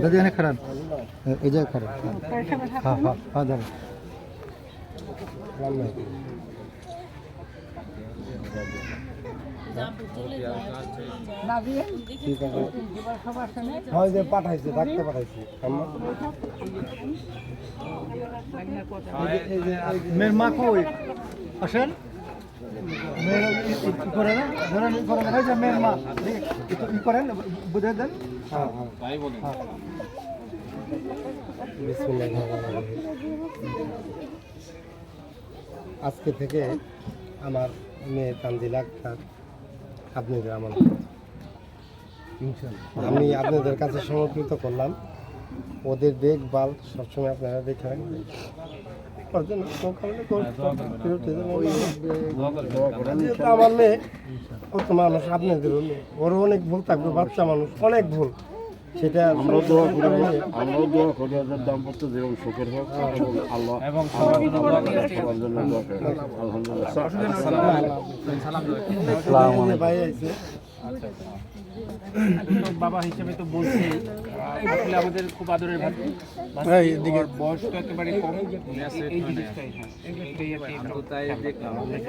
দাদি এখানে খারাপ? এই জায়গায় খারাপ হ্যাঁ। হ্যাঁ হ্যাঁ আছে হয় পাঠাইছে ডাক্তার পাঠাইছে। মেয়ের মা কই? আসেন। ই- ই- ই করে না ধরেন ই করে না। যে মেয়ের মা ই- করেন বুঝে দেন। হ্যাঁ হ্যাঁ। হ্যাঁ। আজকে থেকে আমার মেয়ে তানজিল আক্তার আপনাদের আমার আমি আপনাদের কাছে সমর্পিত করলাম। ওদের দেখভাল সবসময় আপনারা দেখে যেহেতু আমার মেয়ে ও তো মানুষ আপনাদের ওরও অনেক ভুল থাকবে বাচ্চা মানুষ অনেক ভুল। সেটা আমরা দোয়া করি আমরাও দোয়া করি ওদের দাম্পত্য জীবন সুখের হোক এবং আল্লাহ সবার জন্য দোয়া করি আলহামদুলিল্লাহ ভাই আছে বাবা হিসেবে তো বলছি আমাদের খুব আদরের ভাই ওর বয়স তো একেবারে কম। এই জিনিসটাই হ্যাঁ এটাই